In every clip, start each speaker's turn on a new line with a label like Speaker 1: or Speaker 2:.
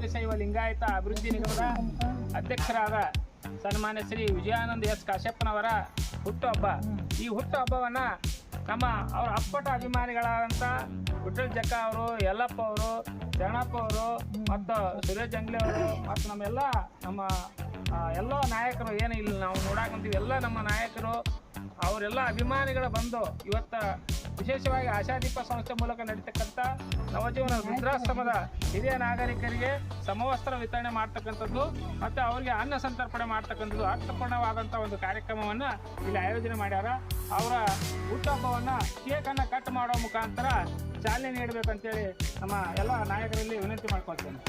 Speaker 1: ವೀರಶೈವ ಲಿಂಗಾಯತ ಅಭಿವೃದ್ಧಿ ನಿಗಮದ ಅಧ್ಯಕ್ಷರಾದ ಸನ್ಮಾನ್ಯ ಶ್ರೀ ವಿಜಯಾನಂದ ಎಸ್ ಕಾಶ್ಯಪ್ಪನವರ ಹುಟ್ಟುಹಬ್ಬ. ಈ ಹುಟ್ಟುಹಬ್ಬವನ್ನು ನಮ್ಮ ಅವರ ಅಪ್ಪಟ ಅಭಿಮಾನಿಗಳಾದಂಥ ವಿಠಲ್ ಜಕ್ಕ ಅವರು, ಯಲ್ಲಪ್ಪ ಅವರು ಚರಣಪ್ಪ ಅವರು ಮತ್ತು ಸುರೇಶ್ ಜಂಗ್ಲಿ ಅವರು ಮತ್ತು ನಮ್ಮೆಲ್ಲ ನಮ್ಮ ಎಲ್ಲ ನಾಯಕರು ಏನು ಇಲ್ಲಿ ನಾವು ನೋಡಾಕಂತೀವಿ ಎಲ್ಲ ನಮ್ಮ ನಾಯಕರು, ಅವರೆಲ್ಲ ಅಭಿಮಾನಿಗಳು ಬಂದು ಇವತ್ತ ವಿಶೇಷವಾಗಿ ಆಶಾದೀಪ ಸಂಸ್ಥೆ ಮೂಲಕ ನಡೀತಕ್ಕಂಥ ನವಜೀವನ ವೃದ್ಧಾಶ್ರಮದ ಹಿರಿಯ ನಾಗರಿಕರಿಗೆ ಸಮವಸ್ತ್ರ ವಿತರಣೆ ಮಾಡ್ತಕ್ಕಂಥದ್ದು ಮತ್ತು ಅವರಿಗೆ ಅನ್ನ ಸಂತರ್ಪಣೆ ಮಾಡ್ತಕ್ಕಂಥದ್ದು ಅರ್ಥಪೂರ್ಣವಾದಂಥ ಒಂದು ಕಾರ್ಯಕ್ರಮವನ್ನು ಇಲ್ಲಿ ಆಯೋಜನೆ ಮಾಡ್ಯಾರ. ಅವರ ಹುಟ್ಟುಹಬ್ಬವನ್ನು ಕೇಕನ್ನು ಕಟ್ ಮಾಡೋ ಮುಖಾಂತರ ಚಾಲನೆ ನೀಡಬೇಕಂತೇಳಿ ನಮ್ಮ ಎಲ್ಲ ನಾಯಕರಲ್ಲಿ ವಿನಂತಿ ಮಾಡ್ಕೊಳ್ತೇನೆ.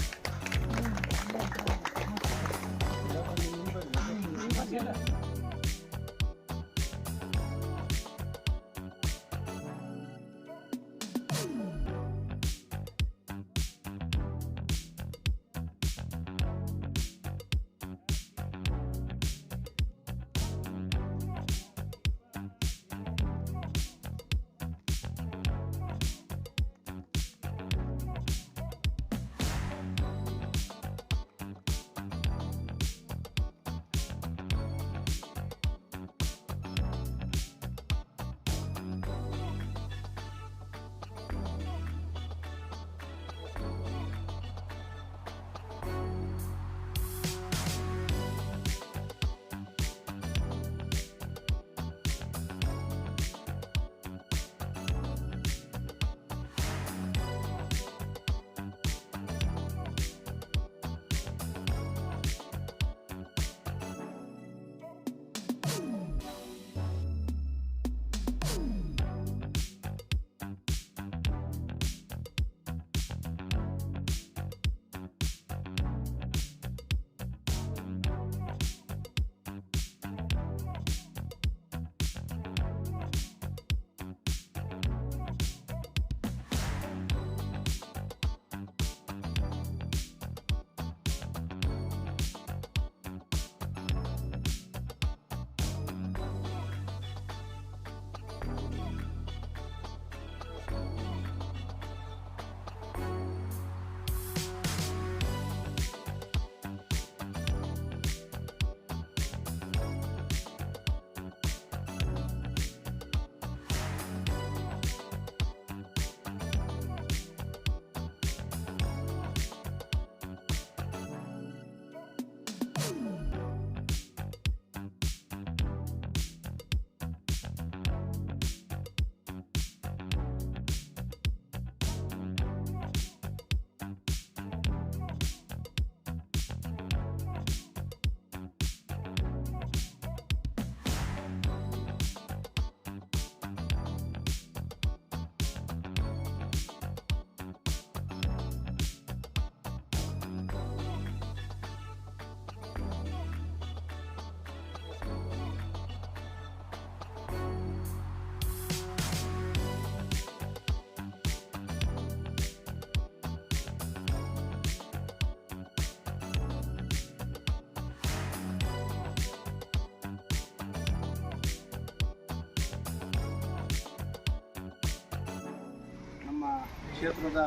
Speaker 2: ಕ್ಷೇತ್ರದ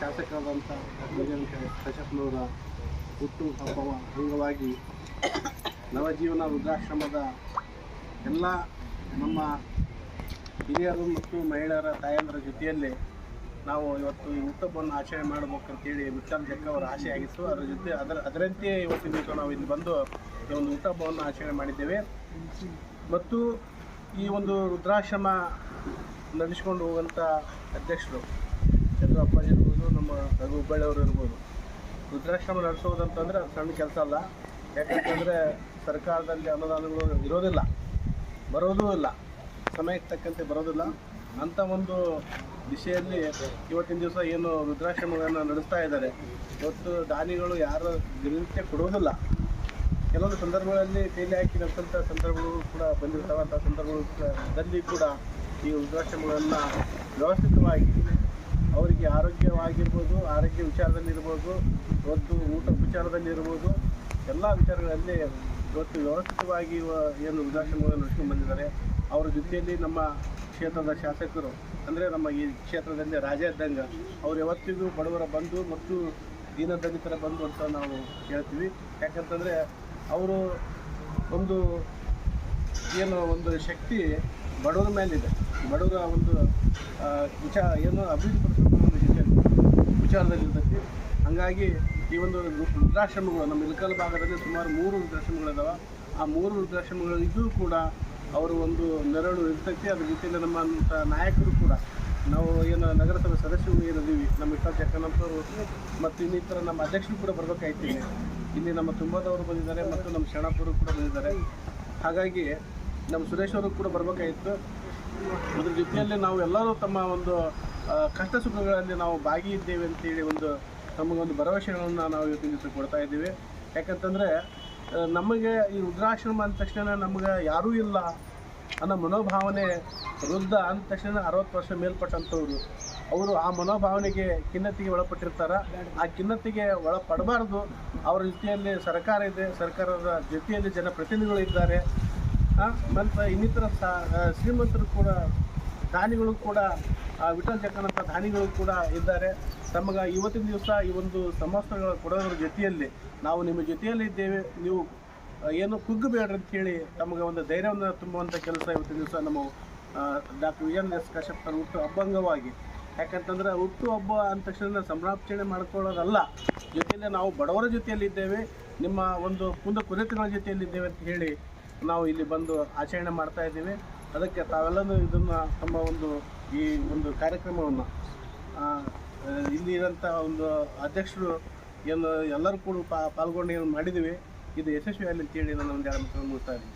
Speaker 2: ಶಾಸಕರಾದಂಥ ಕಶ್ಯಪ್ನವರ ಹುಟ್ಟು ಹಬ್ಬವ ಅಂಗವಾಗಿ ನವಜೀವನ ವೃದ್ಧಾಶ್ರಮದ ಎಲ್ಲ ನಮ್ಮ ಹಿರಿಯರು ಮತ್ತು ಮಹಿಳೆಯರ ತಾಯಂದರ ಜೊತೆಯಲ್ಲಿ ನಾವು ಇವತ್ತು ಈ ಹುಟ್ಟಬ್ಬನ್ನು ಆಚರಣೆ ಮಾಡಬೇಕಂತೇಳಿ ವಿಠಲ್ ಅವರ ಆಸೆ ಆಗಿತ್ತು. ಅದರ ಜೊತೆ ಅದರ ಅದರಂತೆಯೇ ಇವತ್ತಿನ ನಾವು ಇಲ್ಲಿ ಬಂದು ಈ ಒಂದು ಹುಟ್ಟಬ್ಬವನ್ನು ಆಚರಣೆ ಮಾಡಿದ್ದೇವೆ. ಮತ್ತು ಈ ಒಂದು ರುದ್ರಾಶ್ರಮ ನಡೆಸ್ಕೊಂಡು ಹೋಗುವಂಥ ಅಧ್ಯಕ್ಷರು ಅಪ್ಪಾಜಿ ಇರ್ಬೋದು, ನಮ್ಮ ರಘು ಹುಬ್ಬಳ್ಳಿಯವರು ಇರ್ಬೋದು. ವೃದ್ಧಾಶ್ರಮ ನಡೆಸೋದಂತಂದರೆ ಅದು ಸಣ್ಣ ಕೆಲಸ ಅಲ್ಲ. ಯಾಕಂತಂದರೆ ಸರ್ಕಾರದಲ್ಲಿ ಅನುದಾನಗಳು ಇರೋದಿಲ್ಲ. ಬರೋದೂ ಇಲ್ಲ. ಸಮಯಕ್ಕೆ ತಕ್ಕಂತೆ ಬರೋದಿಲ್ಲ. ಅಂಥ ಒಂದು ದಿಶೆಯಲ್ಲಿ ಇವತ್ತಿನ ದಿವಸ ಏನು ವೃದ್ಧಾಶ್ರಮಗಳನ್ನು ನಡೆಸ್ತಾ ಇದ್ದಾರೆ. ಇವತ್ತು ದಾನಿಗಳು ಯಾರು ದಿನನಿತ್ಯ ಕೊಡೋದಿಲ್ಲ ಕೆಲವೊಂದು ಸಂದರ್ಭಗಳಲ್ಲಿ ಕೈಲಿ ಹಾಕಿ ನಡೆಸಂಥ ಸಂದರ್ಭಗಳು ಕೂಡ ಬಂದಿರ್ತಾವಂಥ ಸಂದರ್ಭಗಳು ಕೂಡ ಕೂಡ ಈ ವೃದ್ಧಾಶ್ರಮಗಳನ್ನು ವ್ಯವಸ್ಥಿತವಾಗಿ ಅವರಿಗೆ ಆರೋಗ್ಯವಾಗಿರ್ಬೋದು, ಆರೋಗ್ಯ ವಿಚಾರದಲ್ಲಿರ್ಬೋದು ಇವತ್ತು ಊಟ ವಿಚಾರದಲ್ಲಿರ್ಬೋದು, ಎಲ್ಲ ವಿಚಾರಗಳಲ್ಲಿ ಇವತ್ತು ವ್ಯವಸ್ಥಿತವಾಗಿ ಏನು ವೃದ್ಧಾಶ್ರಮಗಳನ್ನು ನಡೆಸ್ಕೊಂಡು ಬಂದಿದ್ದಾರೆ. ಅವರ ಜೊತೆಯಲ್ಲಿ ನಮ್ಮ ಕ್ಷೇತ್ರದ ಶಾಸಕರು, ಅಂದರೆ ನಮ್ಮ ಈ ಕ್ಷೇತ್ರದಲ್ಲಿ ರಾಜ ಇದ್ದಂಗೆ, ಅವ್ರು ಯಾವತ್ತಿಗೂ ಬಡವರ ಬಂದು ಮತ್ತು ದೀನ ದಲಿತರ ಬಂದು ಅಂತ ನಾವು ಹೇಳ್ತೀವಿ. ಯಾಕಂತಂದರೆ ಅವರು ಒಂದು ಏನು ಒಂದು ಶಕ್ತಿ ಬಡವರ ಮೇಲಿದೆ. ಬಡವರ ಒಂದು ವಿಚಾರ, ಏನು ವಿಚಾರ ವಿಚಾರದಲ್ಲಿ ಇರ್ತೈತಿ ಹಾಗಾಗಿ ಈ ಒಂದು ವೃದ್ಧಾಶ್ರಮಗಳು, ನಮ್ಮ ಇಳಕಲ್ ಭಾಗದಲ್ಲಿ ಸುಮಾರು ಮೂರು ವೃದ್ಧಾಶ್ರಮಗಳಿದಾವೆ. ಆ ಮೂರು ವೃದ್ಧಾಶ್ರಮಗಳಿಗೂ ಕೂಡ ಅವರು ಒಂದು ನೆರಳು ಇರ್ತೈತಿ. ಅದ್ರ ಜೊತೆಯಲ್ಲಿ ನಮ್ಮಂಥ ನಾಯಕರು ಕೂಡ, ನಾವು ಏನು ನಗರಸಭೆ ಸದಸ್ಯರು ಏನಿದ್ದೀವಿ, ನಮ್ಮ ಇಷ್ಟ ಜಕ್ಕನಂತವರು ಮತ್ತು ಇನ್ನಿತರ ನಮ್ಮ ಅಧ್ಯಕ್ಷರು ಕೂಡ ಬರಬೇಕಾಯ್ತೀನಿ ಇಲ್ಲಿ ನಮ್ಮ ತುಂಬದವರು ಬಂದಿದ್ದಾರೆ, ಮತ್ತು ನಮ್ಮ ಶರಣಪ್ಪರು ಕೂಡ ಬಂದಿದ್ದಾರೆ. ಹಾಗಾಗಿ ನಮ್ಮ ಸುರೇಶ್ ಅವರು ಕೂಡ ಬರಬೇಕಾಗಿತ್ತು ಅದ್ರ ಜೊತೆಯಲ್ಲಿ ನಾವು ಎಲ್ಲರೂ ತಮ್ಮ ಒಂದು ಕಷ್ಟ ಸುಖಗಳಲ್ಲಿ ನಾವು ಭಾಗಿಯಿದ್ದೇವೆ ಅಂತೇಳಿ ಒಂದು ನಮಗೊಂದು ಭರವಸೆಗಳನ್ನು ನಾವು ಇವತ್ತಿನ ದಿವಸ ಕೊಡ್ತಾ ಇದ್ದೀವಿ. ಯಾಕಂತಂದರೆ ನಮಗೆ ಈ ವೃದ್ಧಾಶ್ರಮ ಅಂದ ತಕ್ಷಣ ನಮಗೆ ಯಾರೂ ಇಲ್ಲ ಅನ್ನೋ ಮನೋಭಾವನೆ, ವೃದ್ಧ ಅಂದ ತಕ್ಷಣ ಅರವತ್ತು ವರ್ಷ ಮೇಲ್ಪಟ್ಟಂಥವ್ರು. ಅವರು ಆ ಮನೋಭಾವನೆಗೆ ಖಿನ್ನತೆಗೆ ಒಳಪಟ್ಟಿರ್ತಾರೆ. ಆ ಖಿನ್ನತೆಗೆ ಒಳಪಡಬಾರ್ದು. ಅವರ ಜೊತೆಯಲ್ಲಿ ಸರ್ಕಾರ ಇದೆ, ಸರ್ಕಾರದ ಜೊತೆಯಲ್ಲಿ ಜನಪ್ರತಿನಿಧಿಗಳು ಇದ್ದಾರೆ. ಮತ್ತು ಇನ್ನಿತರ ಶ್ರೀಮಂತರು ಕೂಡ, ದಾನಿಗಳು ಕೂಡ ವಿಠಲ್ ಜಕ್ಕನಂಥ ದಾನಿಗಳು ಕೂಡ ಇದ್ದಾರೆ. ತಮಗೆ ಇವತ್ತಿನ ದಿವಸ ಈ ಒಂದು ಸಮಸ್ಯೆಗಳ ಕೊಡೋದ್ರ ಜೊತೆಯಲ್ಲಿ ನಾವು ನಿಮ್ಮ ಜೊತೆಯಲ್ಲಿ ಇದ್ದೇವೆ. ನೀವು ಏನು ಕುಗ್ಗಬೇಡ್ರಿ ಅಂತೇಳಿ ತಮಗೆ ಒಂದು ಧೈರ್ಯವನ್ನು ತುಂಬುವಂಥ ಕೆಲಸ ಇವತ್ತಿನ ದಿವಸ ನಮ್ಮ ಡಾಕ್ಟರ್ ವಿ ಎನ್ ಎಸ್ ಕಶ್ಯಪ್ರ ಹುಟ್ಟು ಅಭಂಗವಾಗಿ ಯಾಕಂತಂದ್ರೆ ಹುಟ್ಟು ಹಬ್ಬ ಅಂದ ತಕ್ಷಣ ಸಂಭ್ರಮಾಚರಣೆ ಮಾಡ್ಕೊಳ್ಳೋದಲ್ಲ. ಜೊತೆಯಲ್ಲೇ ನಾವು ಬಡವರ ಜೊತೆಯಲ್ಲಿದ್ದೇವೆ. ನಿಮ್ಮ ಒಂದು ಕುಂದ ಕುರಿತಗಳ ಜೊತೆಯಲ್ಲಿದ್ದೇವೆ ಅಂತ ಹೇಳಿ ನಾವು ಇಲ್ಲಿ ಬಂದು ಆಚರಣೆ ಮಾಡ್ತಾ ಇದ್ದೀವಿ. ಅದಕ್ಕೆ ತಾವೆಲ್ಲರೂ ಇದನ್ನು ತಮ್ಮ ಒಂದು ಈ ಒಂದು ಕಾರ್ಯಕ್ರಮವನ್ನು ಇಲ್ಲಿ ಇರೋಂಥ ಒಂದು ಅಧ್ಯಕ್ಷರು ಏನು ಎಲ್ಲರೂ ಕೂಡ ಪಾಲ್ಗೊಂಡು ಏನು ಮಾಡಿದ್ದೀವಿ ಇದು ಯಶಸ್ವಿಯಾಗಲಿ ಅಂತೇಳಿ ನಾನು ಒಂದು ಎರಡು ಮುಗಿಸ್ತಾ ಇದ್ದೀನಿ.